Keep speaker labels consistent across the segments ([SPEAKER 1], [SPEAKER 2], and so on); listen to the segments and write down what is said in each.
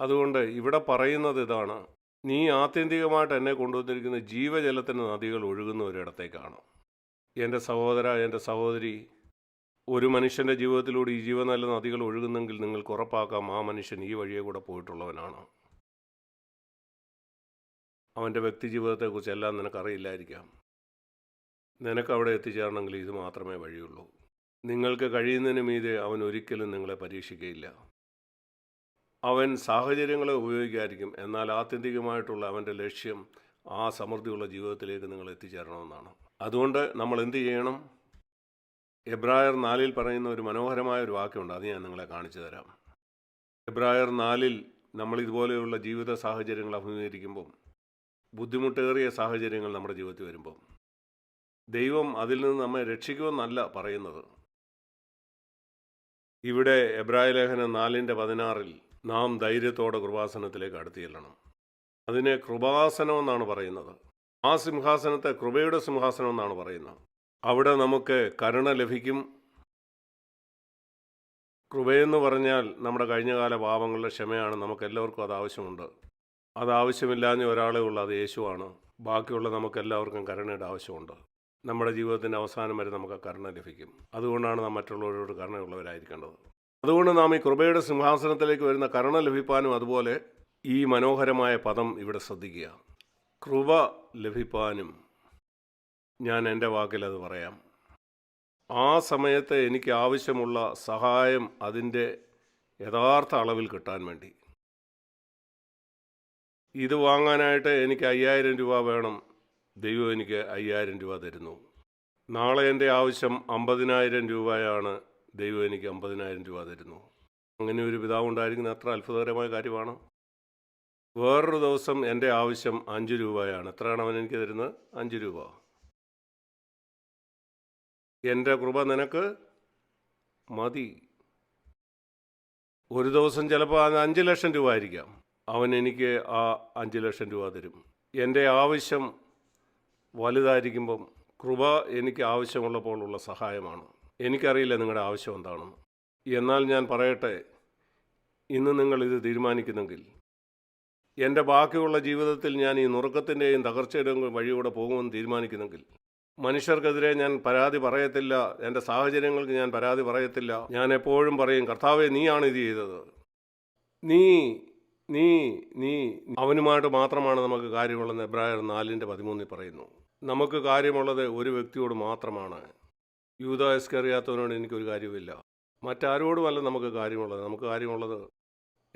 [SPEAKER 1] അതുകൊണ്ട് ഇവിടെ പറയുന്നത് ഇതാണ്. നീ ആത്യന്തികമായിട്ട് എന്നെ കൊണ്ടുവന്നിരിക്കുന്ന ജീവജലത്തിന് നദികൾ ഒഴുകുന്ന ഒരിടത്തേക്കാണ് എന്റെ സഹോദര എന്റെ സഹോദരി ഒരു മനുഷ്യന്റെ ജീവിതത്തിലൂടെ ഈ ജീവനല്ല നദികൾ ഒഴുകുന്നെങ്കിൽ നിങ്ങൾക്ക് ഉറപ്പാക്കാം. ആ മനുഷ്യൻ ഈ വഴിയെ കൂടെ പോയിട്ടുള്ളവനാണ്. അവന്റെ വ്യക്തി ജീവിതത്തെക്കുറിച്ച് എല്ലാം നിനക്കറിയില്ലായിരിക്കാം. നിനക്ക് അവിടെ എത്തിച്ചേരണമെങ്കിൽ ഇത് മാത്രമേ വഴിയുള്ളൂ. നിങ്ങൾക്ക് കഴിയുന്നതിന് മീതെ അവൻ ഒരിക്കലും നിങ്ങളെ പരീക്ഷിക്കുകയില്ല അവൻ സാഹചര്യങ്ങളെ ഉപയോഗിക്കായിരിക്കും എന്നാൽ ആത്യന്തികമായിട്ടുള്ള അവന്റെ ലക്ഷ്യം ആ സമൃദ്ധിയുള്ള ജീവിതത്തിലേക്ക് നിങ്ങൾ എത്തിച്ചേരണമെന്നാണ്. അതുകൊണ്ട് നമ്മൾ എന്ത് ചെയ്യണം? എബ്രായർ നാലിൽ പറയുന്ന ഒരു മനോഹരമായ ഒരു വാക്യമുണ്ട്. അത് ഞാൻ നിങ്ങളെ കാണിച്ചു തരാം. എബ്രായർ നാലിൽ നമ്മൾ ഇതുപോലെയുള്ള ജീവിത സാഹചര്യങ്ങൾ അഭിമുഖീകരിക്കുമ്പം ബുദ്ധിമുട്ടേറിയ സാഹചര്യങ്ങൾ നമ്മുടെ ജീവിതത്തിൽ വരുമ്പം ദൈവം അതിൽ നിന്ന് നമ്മെ രക്ഷിക്കുമെന്നല്ല പറയുന്നത്. ഇവിടെ എബ്രായ ലേഖനം നാലിന്റെ പതിനാറിൽ നാം ധൈര്യത്തോടെ കൃപാസനത്തിലേക്ക് അടുത്തു ചെല്ലണം അതിനെ കൃപാസനം എന്നാണ് പറയുന്നത്. ആ സിംഹാസനത്തെ കൃപയുടെ സിംഹാസനം എന്നാണ് പറയുന്നത്. അവിടെ നമുക്ക് കരുണ ലഭിക്കും. കൃപയെന്ന് പറഞ്ഞാൽ നമ്മുടെ കഴിഞ്ഞകാല പാപങ്ങളുടെ ക്ഷമയാണ്. നമുക്ക് എല്ലാവർക്കും അത് ആവശ്യമുണ്ട്. അത് ആവശ്യമില്ലാഞ്ഞ ഒരാളേ ഉള്ളൂ അത് യേശുവാണ്. ബാക്കിയുള്ള നമുക്ക് എല്ലാവർക്കും കരുണയുടെ ആവശ്യമുണ്ട്. നമ്മുടെ ജീവിതത്തിന്റെ അവസാനം വരെ നമുക്ക് കരുണ ലഭിക്കും. അതുകൊണ്ടാണ് നാം മറ്റുള്ളവരോട് കരുണയുള്ളവരായിരിക്കേണ്ടത്. അതുകൊണ്ട് നാം ഈ കൃപയുടെ സിംഹാസനത്തിലേക്ക് വരുന്ന കരുണ ലഭിപ്പാനും അതുപോലെ ഈ മനോഹരമായ പദം ഇവിടെ ശ്രദ്ധിക്കുക. കൃപ ലഭിപ്പാനും ഞാൻ എന്റെ വാക്കിൽ അത് പറയാം. ആ സമയത്ത് എനിക്ക് ആവശ്യമുള്ള സഹായം അതിന്റെ യഥാർത്ഥ അളവിൽ കിട്ടാൻ വേണ്ടി. ഇത് വാങ്ങാനായിട്ട് എനിക്ക് അയ്യായിരം രൂപ വേണം. ദൈവം എനിക്ക് അയ്യായിരം രൂപ തരുന്നു. നാളെ എന്റെ ആവശ്യം അമ്പതിനായിരം രൂപയാണ്. ദൈവം എനിക്ക് അമ്പതിനായിരം രൂപ തരുന്നു. അങ്ങനെ ഒരു പിതാവ് ഉണ്ടായിരിക്കുന്ന അത്ര അത്ഭുതകരമായ കാര്യമാണ്. വേറൊരു ദിവസം എന്റെ ആവശ്യം അഞ്ച് രൂപയാണ്. എത്രയാണ് അവൻ എനിക്ക് തരുന്നത്? അഞ്ച് രൂപ. എന്റെ കൃപ നിനക്ക് മതി. ഒരു ദിവസം ചിലപ്പോൾ അത് അഞ്ച് ലക്ഷം രൂപ ആയിരിക്കാം. അവൻ എനിക്ക് ആ അഞ്ച് ലക്ഷം രൂപ തരും. എന്റെ ആവശ്യം വലുതായിരിക്കുമ്പം കൃപ എനിക്ക് ആവശ്യമുള്ളപ്പോൾ ഉള്ള സഹായമാണ്. എനിക്കറിയില്ല നിങ്ങളുടെ ആവശ്യം എന്താണെന്ന് എന്നാൽ ഞാൻ പറയട്ടെ ഇന്ന് ഇത് തീരുമാനിക്കുന്നെങ്കിൽ. എന്റെ ബാക്കിയുള്ള ജീവിതത്തിൽ ഞാൻ ഈ നുറുക്കത്തിന്റെയും തകർച്ചയുടെയും വഴിയൂടെ പോകുമെന്ന് തീരുമാനിക്കുന്നെങ്കിൽ. മനുഷ്യർക്കെതിരെ ഞാൻ പരാതി പറയത്തില്ല എന്റെ സാഹചര്യങ്ങൾക്ക് ഞാൻ പരാതി പറയത്തില്ല. ഞാൻ എപ്പോഴും പറയും കർത്താവെ നീയാണ് ഇത് ചെയ്തത്. നീ നീ നീ. അവനുമായിട്ട് മാത്രമാണ് നമുക്ക് കാര്യമുള്ളത് എബ്രായർ നാലിന്റെ പതിമൂന്നിൽ പറയുന്നു. നമുക്ക് കാര്യമുള്ളത് ഒരു വ്യക്തിയോട് മാത്രമാണ്. യൂത എസ്കറിയാത്തവനോട് എനിക്കൊരു കാര്യവുമില്ല. മറ്റാരോടുമല്ല നമുക്ക് കാര്യമുള്ളത്. നമുക്ക് കാര്യമുള്ളത്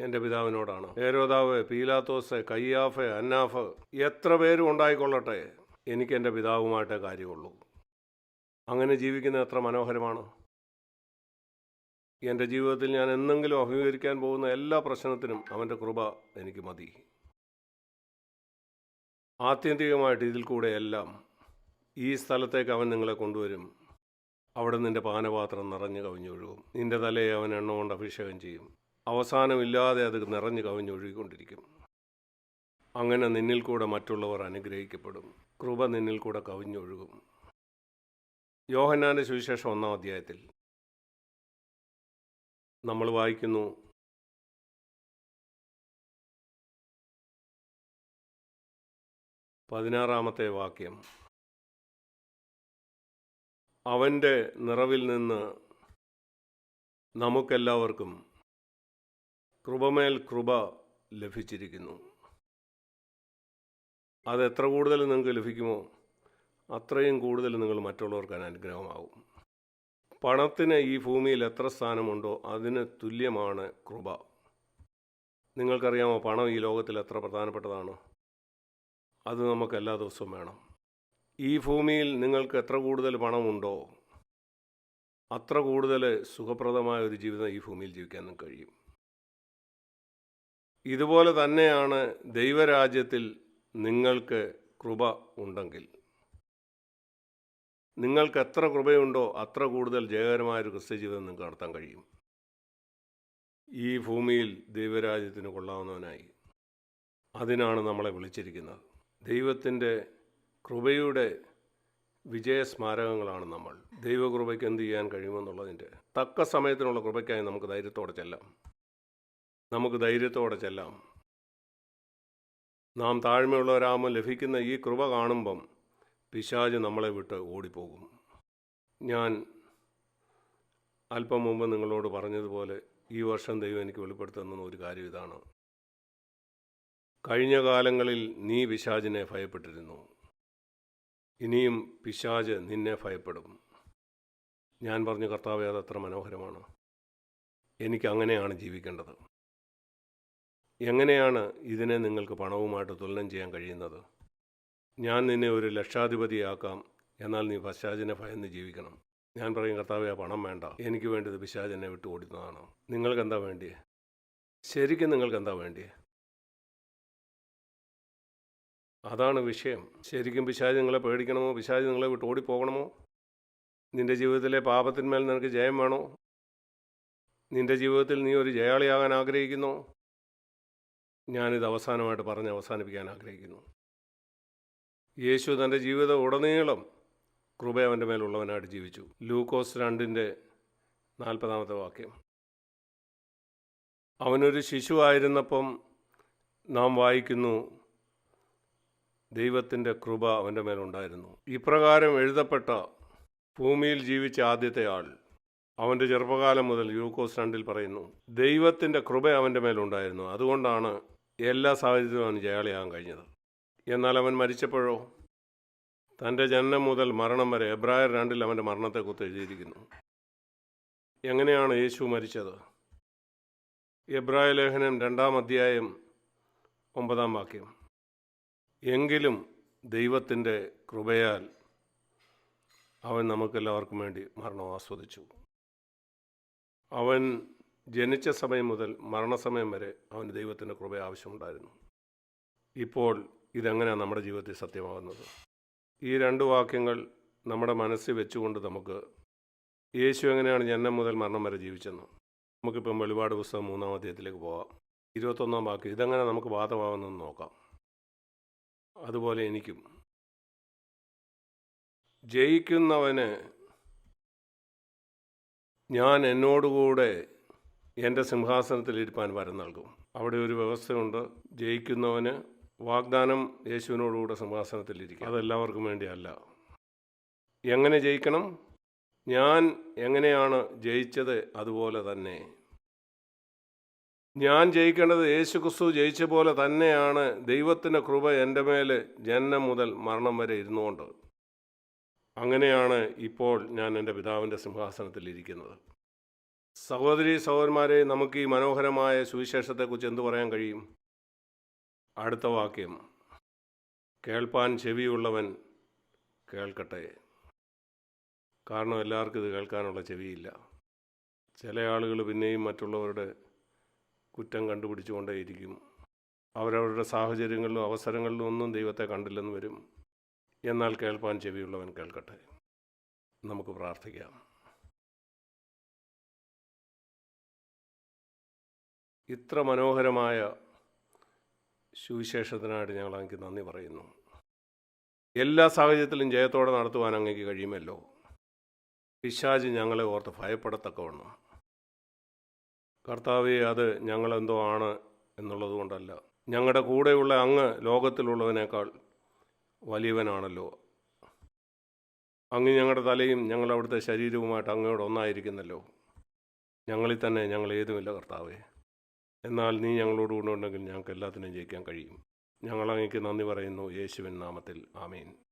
[SPEAKER 1] എന്റെ പിതാവിനോടാണ്. ഏരോദാവ് പീലാത്തോസ് കയ്യാഫ് അന്നാഫ് എത്ര പേരും ഉണ്ടായിക്കൊള്ളട്ടെ. എനിക്ക് എന്റെ പിതാവുമായിട്ടേ കാര്യമുള്ളൂ. അങ്ങനെ ജീവിക്കുന്നത് എത്ര മനോഹരമാണ്. എന്റെ ജീവിതത്തിൽ ഞാൻ എന്തെങ്കിലും അഭിമുഖീകരിക്കാൻ പോകുന്ന എല്ലാ പ്രശ്നത്തിനും അവന്റെ കൃപ എനിക്ക് മതി. ആത്യന്തികമായിട്ട് ഇതിൽ കൂടെ എല്ലാം ഈ സ്ഥലത്തേക്ക് അവൻ നിങ്ങളെ കൊണ്ടുവരും. അവിടെ നിന്റെ പാനപാത്രം നിറഞ്ഞു കവിഞ്ഞൊഴുകും. നിന്റെ തലയെ അവൻ എണ്ണ കൊണ്ട് അഭിഷേകം ചെയ്യും. അവസാനമില്ലാതെ അത് നിറഞ്ഞു കവിഞ്ഞൊഴുകിക്കൊണ്ടിരിക്കും. അങ്ങനെ നിന്നിൽ കൂടെ മറ്റുള്ളവർ അനുഗ്രഹിക്കപ്പെടും. കൃപ നിന്നിൽ കൂടെ കവിഞ്ഞൊഴുകും. യോഹന്നാന്റെ സുവിശേഷം ഒന്നാം അധ്യായത്തിൽ നമ്മൾ വായിക്കുന്നു പതിനാറാമത്തെ വാക്യം. അവന്റെ നിറവിൽ നിന്ന് നമുക്കെല്ലാവർക്കും കൃപമേൽ കൃപ ലഭിച്ചിരിക്കുന്നു. അതെത്ര കൂടുതൽ നിങ്ങൾക്ക് ലഭിക്കുമോ അത്രയും കൂടുതൽ നിങ്ങൾ മറ്റുള്ളവർക്ക് അനുഗ്രഹമാകും. പണത്തിന് ഈ ഭൂമിയിൽ എത്ര സ്ഥാനമുണ്ടോ അതിന് തുല്യമാണ് കൃപ. നിങ്ങൾക്കറിയാമോ പണം ഈ ലോകത്തിൽ എത്ര പ്രധാനപ്പെട്ടതാണ്? അത് നമുക്ക് എല്ലാ ദിവസവും വേണം. ഈ ഭൂമിയിൽ നിങ്ങൾക്ക് എത്ര കൂടുതൽ പണമുണ്ടോ അത്ര കൂടുതൽ സുഖപ്രദമായ ഒരു ജീവിതം ഈ ഭൂമിയിൽ ജീവിക്കാൻ കഴിയും. ഇതുപോലെ തന്നെയാണ് ദൈവരാജ്യത്തിൽ നിങ്ങൾക്ക് കൃപ ഉണ്ടെങ്കിൽ. നിങ്ങൾക്ക് എത്ര കൃപയുണ്ടോ അത്ര കൂടുതൽ ജയകരമായൊരു ക്രിസ്ത്യ ജീവിതം നിങ്ങൾക്ക് നടത്താൻ കഴിയും. ഈ ഭൂമിയിൽ ദൈവരാജ്യത്തിന് കൊള്ളാവുന്നവനായി. അതിനാണ് നമ്മളെ വിളിച്ചിരിക്കുന്നത്. ദൈവത്തിന്റെ കൃപയുടെ വിജയസ്മാരകങ്ങളാണ് നമ്മൾ. ദൈവകൃപയ്ക്ക് എന്ത് ചെയ്യാൻ കഴിയുമെന്നുള്ളതിന്റെ തക്ക സമയത്തിനുള്ള കൃപയ്ക്കായി നമുക്ക് ധൈര്യത്തോടെ ചെല്ലാം. നമുക്ക് ധൈര്യത്തോടെ ചെല്ലാം. നാം താഴ്മയുള്ളവരാകുമ്പോൾ ലഭിക്കുന്ന ഈ കൃപ കാണുമ്പം പിശാജ് നമ്മളെ വിട്ട് ഓടിപ്പോകും. ഞാൻ അല്പം മുമ്പ് നിങ്ങളോട് പറഞ്ഞതുപോലെ ഈ വർഷം ദൈവം എനിക്ക് വെളിപ്പെടുത്തുന്ന ഒരു കാര്യം ഇതാണ്. കഴിഞ്ഞ കാലങ്ങളിൽ നീ പിശാജിനെ ഭയപ്പെട്ടിരുന്നു. ഇനിയും പിശാജ് നിന്നെ ഭയപ്പെടും. ഞാൻ പറഞ്ഞു കർത്താവ് അതത്ര മനോഹരമാണ്. എനിക്ക് അങ്ങനെയാണ് ജീവിക്കേണ്ടത്. എങ്ങനെയാണ് ഇതിനെ നിങ്ങൾക്ക് പണവുമായിട്ട് തുലനം ചെയ്യാൻ കഴിയുന്നത്? ഞാൻ നിന്നെ ഒരു ലക്ഷാധിപതിയാക്കാം എന്നാൽ നീ പശാചിനെ ഭയന്ന് ജീവിക്കണം. ഞാൻ പറയും കർത്താവെ ആ പണം വേണ്ട. എനിക്ക് വേണ്ടത് പിശാചിനെ വിട്ടു ഓടുന്നതാണ് നിങ്ങൾക്ക് എന്താ വേണ്ടിയേ? ശരിക്കും നിങ്ങൾക്ക് എന്താ വേണ്ടിയേ? അതാണ് വിഷയം. ശരിക്കും പിശാജ് നിങ്ങളെ പേടിക്കണമോ? പിശാജ് നിങ്ങളെ വിട്ട് ഓടിപ്പോകണമോ? നിന്റെ ജീവിതത്തിലെ പാപത്തിന്മേൽ നിനക്ക് ജയം വേണോ? നിന്റെ ജീവിതത്തിൽ നീ ഒരു ജയാളിയാകാൻ ആഗ്രഹിക്കുന്നു? ഞാനിത് അവസാനമായിട്ട് പറഞ്ഞ് അവസാനിപ്പിക്കാൻ ആഗ്രഹിക്കുന്നു. യേശു തന്റെ ജീവിതം ഉടനീളം കൃപ അവന്റെ മേലുള്ളവനായിട്ട് ജീവിച്ചു. ലൂക്കോസ് രണ്ടിന്റെ നാൽപ്പതാമത്തെ വാക്യം. അവനൊരു ശിശുവായിരുന്നപ്പം നാം വായിക്കുന്നു ദൈവത്തിന്റെ കൃപ അവന്റെ മേലുണ്ടായിരുന്നു ഇപ്രകാരം എഴുതപ്പെട്ട ഭൂമിയിൽ ജീവിച്ച ആദ്യത്തെ ആൾ അവന്റെ ചെറുപ്പകാലം മുതൽ യൂക്കോസ് രണ്ടിൽ പറയുന്നു ദൈവത്തിന്റെ കൃപ അവന്റെ മേലുണ്ടായിരുന്നു അതുകൊണ്ടാണ് എല്ലാ സാഹചര്യത്തിലും അവന് ജയാളിയാകാൻ കഴിഞ്ഞത്. എന്നാൽ അവൻ മരിച്ചപ്പോഴോ? തന്റെ ജനനം മുതൽ മരണം വരെ എബ്രായർ രണ്ടിൽ അവന്റെ മരണത്തെക്കുറിച്ച് എഴുതിയിരിക്കുന്നു. എങ്ങനെയാണ് യേശു മരിച്ചത്? എബ്രായ ലേഖനം രണ്ടാം അധ്യായം ഒമ്പതാം വാക്യം. എങ്കിലും ദൈവത്തിന്റെ കൃപയാൽ അവൻ നമുക്കെല്ലാവർക്കും വേണ്ടി മരണം ആസ്വദിച്ചു. അവൻ ജനിച്ച സമയം മുതൽ മരണസമയം വരെ അവന് ദൈവത്തിന്റെ കൃപ ആവശ്യമുണ്ടായിരുന്നു. ഇപ്പോൾ ഇതെങ്ങനെയാണ് നമ്മുടെ ജീവിതത്തിൽ സത്യമാകുന്നത്? ഈ രണ്ട് വാക്യങ്ങൾ നമ്മുടെ മനസ്സിൽ വെച്ചുകൊണ്ട് നമുക്ക് യേശു എങ്ങനെയാണ് ജനനം മുതൽ മരണം വരെ ജീവിച്ചെന്ന് നമുക്കിപ്പം വെളിപാട് പുസ്തകം മൂന്നാം അധ്യായത്തിലേക്ക് പോകാം ഇരുപത്തൊന്നാം വാക്യം ഇതെങ്ങനെ നമുക്ക് ബാധമാകുന്നതെന്ന് നോക്കാം. അതുപോലെ എനിക്കും. ജയിക്കുന്നവന് ഞാൻ എന്നോടുകൂടെ എന്റെ സിംഹാസനത്തിൽ ഇരിപ്പാൻ വരം നൽകും. അവിടെ ഒരു വ്യവസ്ഥയുണ്ട്. ജയിക്കുന്നവന് വാഗ്ദാനം യേശുവിനോടുകൂടെ സിംഹാസനത്തിൽ ഇരിക്കും. അതെല്ലാവർക്കും വേണ്ടിയല്ല. എങ്ങനെ ജയിക്കണം? ഞാൻ എങ്ങനെയാണ് ജയിച്ചത് അതുപോലെ തന്നെ ഞാൻ ജയിക്കേണ്ടത് യേശു ക്രിസ്തു ജയിച്ച പോലെ തന്നെയാണ് ദൈവത്തിന്റെ കൃപ എന്റെ മേൽ ജന്മം മുതൽ മരണം വരെ ഇരുന്നുകൊണ്ട്. അങ്ങനെയാണ് ഇപ്പോൾ ഞാൻ എന്റെ പിതാവിന്റെ സിംഹാസനത്തിൽ ഇരിക്കുന്നത്. സഹോദരി സഹോദരന്മാരെ നമുക്ക് ഈ മനോഹരമായ സുവിശേഷത്തെക്കുറിച്ച് എന്തു പറയാൻ കഴിയും? അടുത്ത വാക്യം. കേൾപ്പാൻ ചെവിയുള്ളവൻ കേൾക്കട്ടെ. കാരണം എല്ലാവർക്കും ഇത് കേൾക്കാനുള്ള ചെവിയില്ല. ചില ആളുകൾ പിന്നെയും മറ്റുള്ളവരുടെ കുറ്റം കണ്ടുപിടിച്ചുകൊണ്ടേയിരിക്കും. അവരവരുടെ സാഹചര്യങ്ങളിലും അവസരങ്ങളിലും ഒന്നും ദൈവത്തെ കണ്ടില്ലെന്ന് വരും. എന്നാൽ കേൾപ്പാൻ ചെവിയുള്ളവൻ കേൾക്കട്ടെ. നമുക്ക് പ്രാർത്ഥിക്കാം. ഇത്ര മനോഹരമായ സുവിശേഷത്തിനായിട്ട് ഞങ്ങൾ അങ്ങക്ക് നന്ദി പറയുന്നു. എല്ലാ സാഹചര്യത്തിലും ജയത്തോടെ നടത്തുവാൻ അങ്ങേക്ക് കഴിയുമല്ലോ? പിശാജ് ഞങ്ങളെ ഓർത്ത് ഭയപ്പെടത്തക്കവണ്ണം. കർത്താവെ അത് ഞങ്ങളെന്തോ ആണ് എന്നുള്ളത് കൊണ്ടല്ല. ഞങ്ങളുടെ കൂടെയുള്ള അങ്ങ് ലോകത്തിലുള്ളവനേക്കാൾ വലിയവനാണല്ലോ. അങ്ങ് ഞങ്ങളുടെ തലയും ഞങ്ങൾ അവിടുത്തെ ശരീരവുമായിട്ട് അങ്ങയോട് ഒന്നായിരിക്കുന്നല്ലോ. ഞങ്ങളിൽ തന്നെ ഞങ്ങൾ ഏതുമില്ല കർത്താവേ. എന്നാൽ നീ ഞങ്ങളോട് കൊണ്ടുണ്ടെങ്കിൽ ഞങ്ങൾക്ക് എല്ലാത്തിനും ജയിക്കാൻ കഴിയും. ഞങ്ങൾ അങ്ങേക്ക് നന്ദി പറയുന്നു. യേശുവിൻ നാമത്തിൽ. ആമീൻ.